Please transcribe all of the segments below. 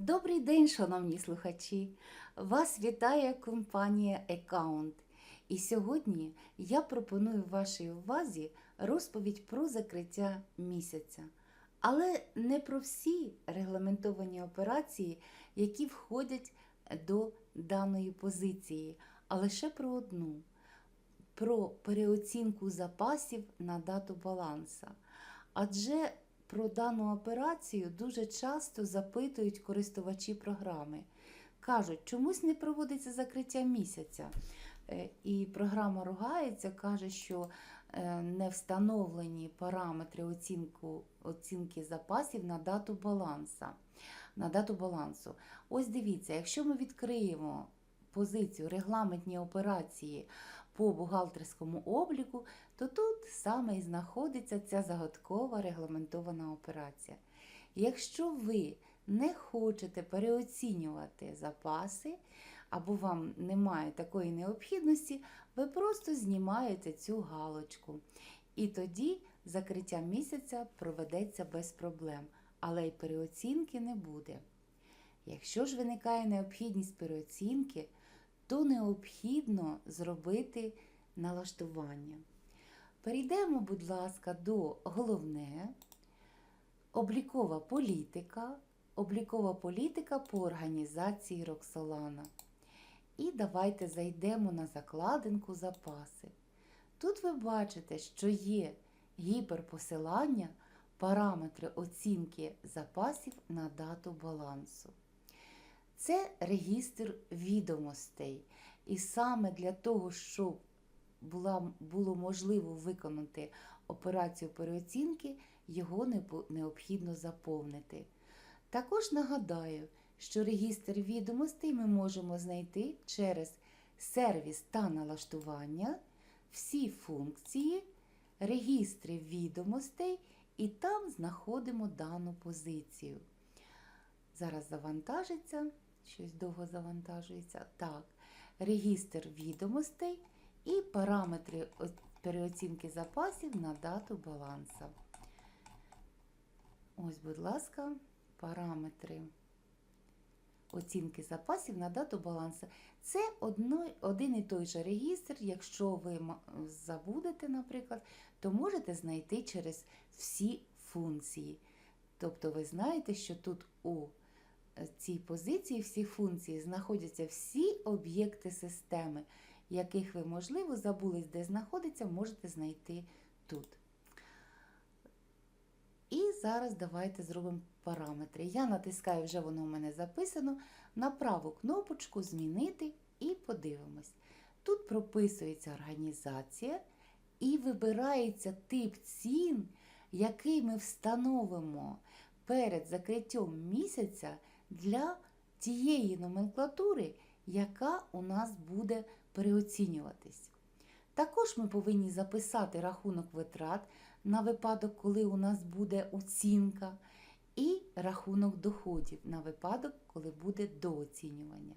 Добрий день, шановні слухачі! Вас вітає компанія Account. І сьогодні я пропоную вашій увазі розповідь про закриття місяця. Але не про всі регламентовані операції, які входять до даної позиції, а лише про одну про переоцінку запасів на дату баланса. Адже про дану операцію дуже часто запитують користувачі програми. Кажуть, чомусь не проводиться закриття місяця. Е, І програма ругається, каже, що е, не встановлені параметри оцінку, оцінки запасів на дату баланса. На дату балансу. Ось дивіться, якщо ми відкриємо позицію регламентні операції по бухгалтерському обліку, то тут саме і знаходиться ця загадкова регламентована операція. Якщо ви не хочете переоцінювати запаси, або вам немає такої необхідності, ви просто знімаєте цю галочку. І тоді закриття місяця проведеться без проблем, але й переоцінки не буде. Якщо ж виникає необхідність переоцінки, то необхідно зробити налаштування. Перейдемо, будь ласка, до головне облікова політика, облікова політика по організації Роксолана. І давайте зайдемо на закладинку запаси. Тут ви бачите, що є гіперпосилання, параметри оцінки запасів на дату балансу. Це регістр відомостей. І саме для того, щоб була, було можливо виконати операцію переоцінки, його не необхідно заповнити. Також нагадаю, що регістр відомостей ми можемо знайти через сервіс та налаштування, всі функції, регістри відомостей, і там знаходимо дану позицію. Зараз завантажиться, щось довго завантажується. Так, регістр відомостей і параметри переоцінки запасів на дату баланса. Ось, будь ласка, параметри оцінки запасів на дату балансу. Це один і той же регістр. Якщо ви забудете, наприклад, то можете знайти через всі функції. Тобто ви знаєте, що тут у цій позиції всі функції знаходяться всі об'єкти системи, яких ви, можливо, забулись, де знаходиться, можете знайти тут. І зараз давайте зробимо параметри. Я натискаю, вже воно у мене записано, на праву кнопочку Змінити і подивимось. Тут прописується організація і вибирається тип цін, який ми встановимо перед закриттям місяця для тієї номенклатури, яка у нас буде переоцінюватись. Також ми повинні записати рахунок витрат на випадок, коли у нас буде оцінка, і рахунок доходів на випадок, коли буде дооцінювання.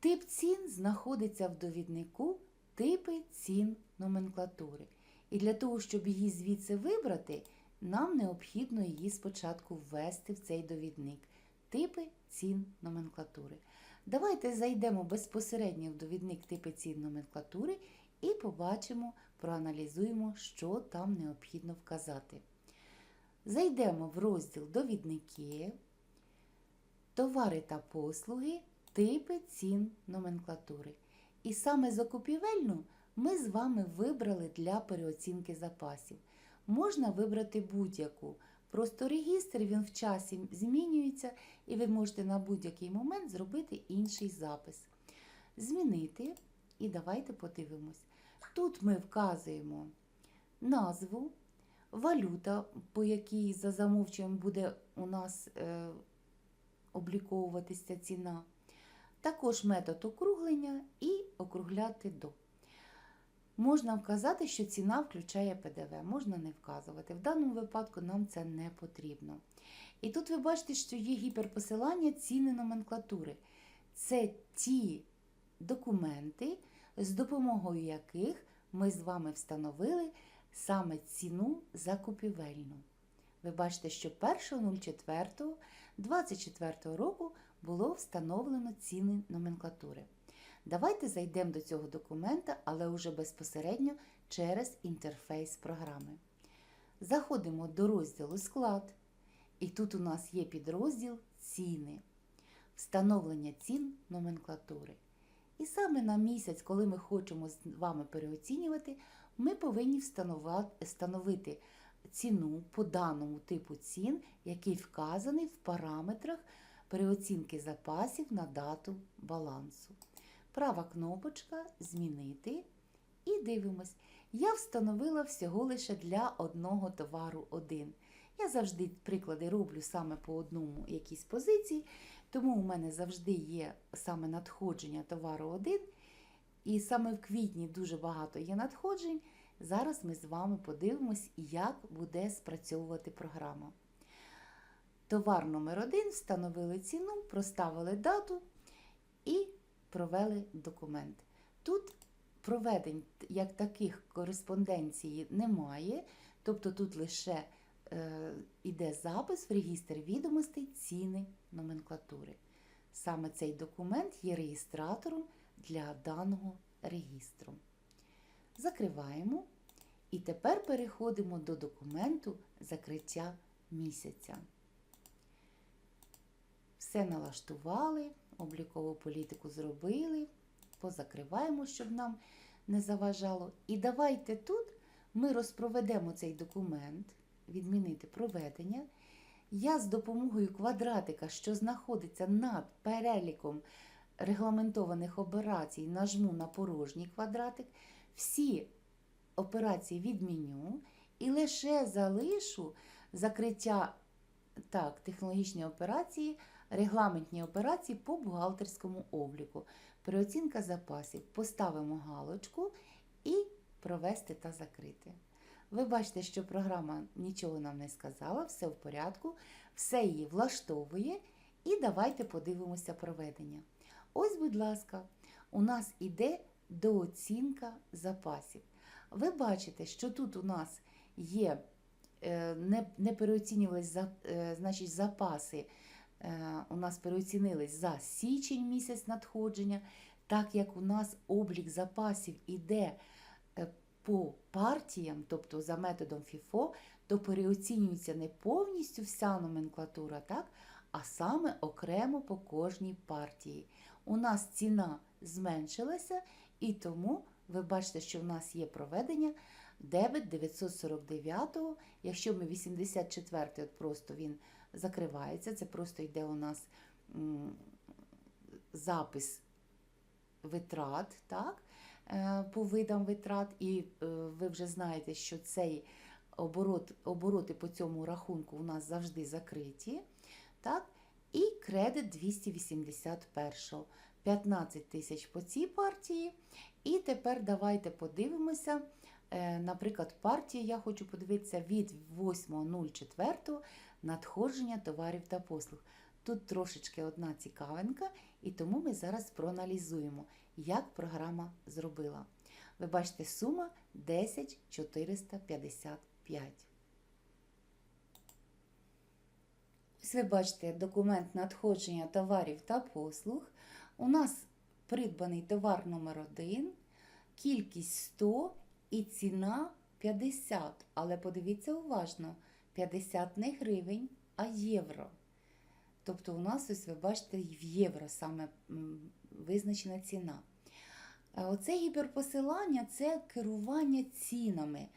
Тип цін знаходиться в довіднику типи цін номенклатури. І для того, щоб її звідси вибрати, нам необхідно її спочатку ввести в цей довідник. Типи цін номенклатури. Давайте зайдемо безпосередньо в довідник типи цін номенклатури і побачимо, проаналізуємо, що там необхідно вказати. Зайдемо в розділ Довідники, товари та послуги, типи цін номенклатури. І саме закупівельну ми з вами вибрали для переоцінки запасів. Можна вибрати будь-яку. Просто регістр він в часі змінюється, і ви можете на будь-який момент зробити інший запис. Змінити, і давайте подивимось. Тут ми вказуємо назву, валюта, по якій за замовчуванням буде у нас е, обліковуватися ціна. Також метод округлення і округляти до. Можна вказати, що ціна включає ПДВ, можна не вказувати. В даному випадку нам це не потрібно. І тут ви бачите, що є гіперпосилання ціни номенклатури. Це ті документи, з допомогою яких ми з вами встановили саме ціну закупівельну. Ви бачите, що 1.04 року було встановлено ціни номенклатури. Давайте зайдемо до цього документа, але вже безпосередньо через інтерфейс програми. Заходимо до розділу Склад, і тут у нас є підрозділ Ціни, встановлення цін номенклатури. І саме на місяць, коли ми хочемо з вами переоцінювати, ми повинні встановити ціну по даному типу цін, який вказаний в параметрах переоцінки запасів на дату балансу. Права кнопочка Змінити і дивимось. Я встановила всього лише для одного товару один. Я завжди приклади роблю саме по одному якійсь позиції, тому у мене завжди є саме надходження товару один. І саме в квітні дуже багато є надходжень. Зараз ми з вами подивимось, як буде спрацьовувати програма. Товар номер один встановили ціну, проставили дату і провели документ. Тут проведень як таких кореспонденції немає, тобто тут лише е, іде запис в регістр відомостей ціни номенклатури. Саме цей документ є реєстратором для даного регістру. Закриваємо. І тепер переходимо до документу закриття місяця. Все налаштували, облікову політику зробили, позакриваємо, щоб нам не заважало. І давайте тут ми розпроведемо цей документ, відмінити проведення. Я з допомогою квадратика, що знаходиться над переліком регламентованих операцій, нажму на порожній квадратик. Всі операції відміню і лише залишу закриття так, технологічні операції, регламентні операції по бухгалтерському обліку. Переоцінка запасів. Поставимо галочку і провести та закрити. Ви бачите, що програма нічого нам не сказала, все в порядку, все її влаштовує. І давайте подивимося проведення. Ось, будь ласка, у нас іде дооцінка запасів. Ви бачите, що тут у нас є, не, не переоцінювались за, е, значить, запаси, е, у нас переоцінились за січень місяць надходження, так як у нас облік запасів іде е, по партіям, тобто за методом FIFO, то переоцінюється не повністю вся номенклатура, так? а саме окремо по кожній партії. У нас ціна зменшилася, і тому ви бачите, що в нас є проведення дебет 949, якщо ми 84 от просто він закривається, це просто йде у нас запис витрат, так, е, по видам витрат, і е, ви вже знаєте, що цей оборот, обороти по цьому рахунку у нас завжди закриті. Так, і кредит 281 15 тисяч по цій партії. І тепер давайте подивимося. Е, Наприклад, партія, я хочу подивитися від 8.04 надходження товарів та послуг. Тут трошечки одна цікавинка, і тому ми зараз проаналізуємо, як програма зробила. Ви бачите, сума 10 455. Ось ви бачите документ надходження товарів та послуг. У нас придбаний товар номер 1 кількість 100 і ціна 50. Але подивіться уважно, 50 не гривень, а євро. Тобто у нас, ось ви бачите, в євро саме визначена ціна. Оце гіперпосилання це керування цінами.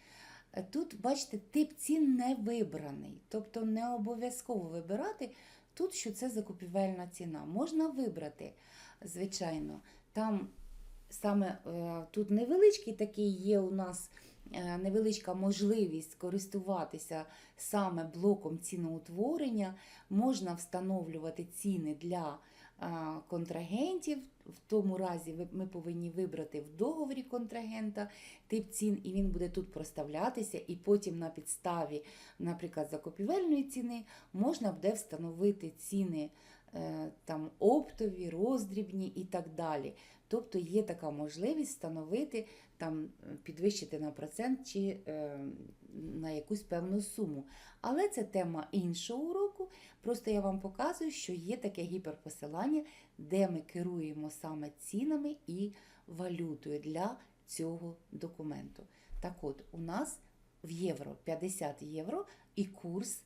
Е, Тут, бачите, тип цін не вибраний, тобто не обов'язково вибирати тут, що це закупівельна ціна. Можна вибрати, звичайно. Там саме е, тут невеличкий такий є у нас е, невеличка можливість користуватися саме блоком ціноутворення. Можна встановлювати ціни для е, контрагентів. В тому разі ми повинні вибрати в договорі контрагента тип цін, і він буде тут проставлятися, і потім на підставі, наприклад, закупівельної ціни можна буде встановити ціни там оптові, роздрібні і так далі. Тобто є така можливість встановити там е, підвищити на процент чи е, на якусь певну суму. Але це тема іншого уроку. Просто я вам показую, що є таке гіперпосилання, де ми керуємо саме цінами і валютою для цього документу. Так от, у нас в євро 50 євро і курс.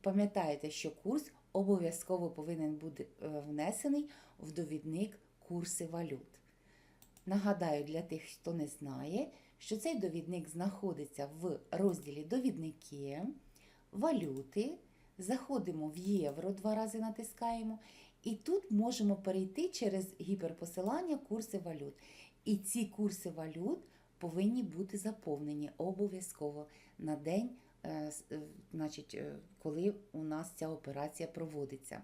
Пам'ятаєте, що курс обов'язково повинен бути е, внесений в довідник курси валют. Нагадаю для тих, хто не знає, що цей довідник знаходиться в розділі Довідники, валюти. Заходимо в євро, два рази натискаємо, і тут можемо перейти через гіперпосилання курси валют. І ці курси валют повинні бути заповнені обов'язково на день, е, е, значить, е, коли у нас ця операція проводиться.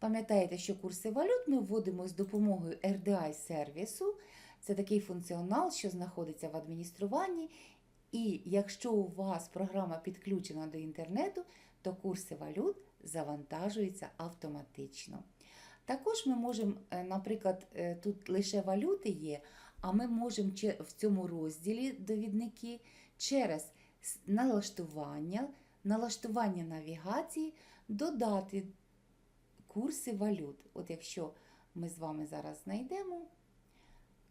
Пам'ятаєте, що курси валют ми вводимо з допомогою RDI сервісу. Це такий функціонал, що знаходиться в адмініструванні. І якщо у вас програма підключена до інтернету, то курси валют завантажуються автоматично. Також ми можемо, е, наприклад, е, тут лише валюти є, а ми можемо в цьому розділі довідники через налаштування, налаштування навігації додати курси валют. От якщо ми з вами зараз знайдемо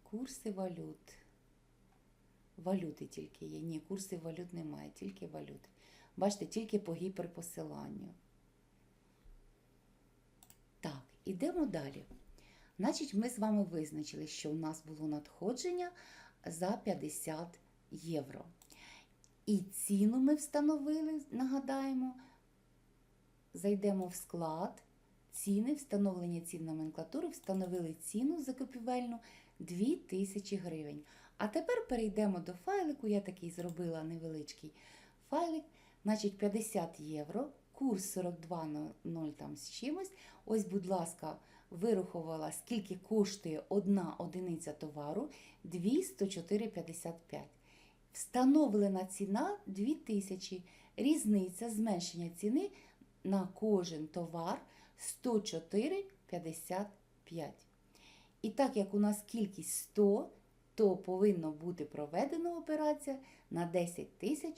курси валют. Валюти тільки є. Ні, курсів валют немає, тільки валюти. Бачите, тільки по гіперпосиланню. Так, ідемо далі. Значить, ми з вами визначили, що у нас було надходження за 50 євро. І ціну ми встановили, нагадаємо, зайдемо в склад. Ціни, встановлення цін номенклатури, встановили ціну закупівельну 2000 гривень. А тепер перейдемо до файлику. Я такий зробила невеличкий файлик. Значить, 50 євро, курс 42,0 там з чимось.Ось, будь ласка, вирахувала, скільки коштує одна одиниця товару 204,55. Встановлена ціна 2000. Різниця зменшення ціни на кожен товар 104,55. І так як у нас кількість 100, то повинно бути проведена операція на 10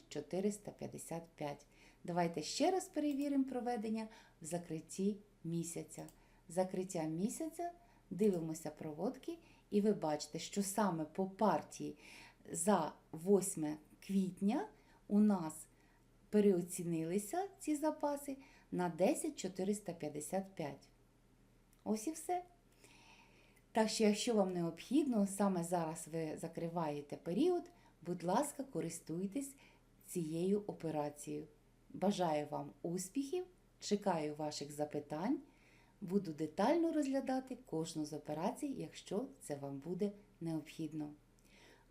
455. Давайте ще раз перевіримо проведення в закритті місяця. Закриття місяця, дивимося проводки, і ви бачите, що саме по партії за 8 квітня у нас переоцінилися ці запаси на 10 455. Ось і все. Так що, якщо вам необхідно, саме зараз ви закриваєте період, будь ласка, користуйтесь цією операцією. Бажаю вам успіхів, чекаю ваших запитань. Буду детально розглядати кожну з операцій, якщо це вам буде необхідно.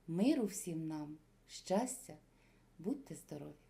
Миру всім нам, щастя, будьте здорові!